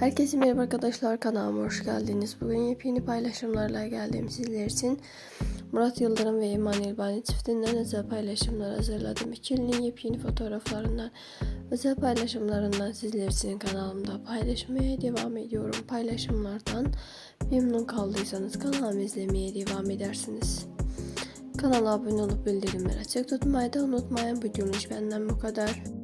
Herkese merhaba arkadaşlar kanalıma hoş geldiniz. Bugün yepyeni paylaşımlarla geldim sizler için. Murat Yıldırım ve Emanuel Bani çiftinden özel paylaşımlar hazırladım. İkilinin yepyeni fotoğraflarından, özel paylaşımlarından sizler için kanalımda paylaşmaya devam ediyorum. Paylaşımlardan memnun kaldıysanız kanalımı izlemeye devam edersiniz. Kanala abone olup bildirimleri açık tutmayı da unutmayın. Bu benden bu kadar.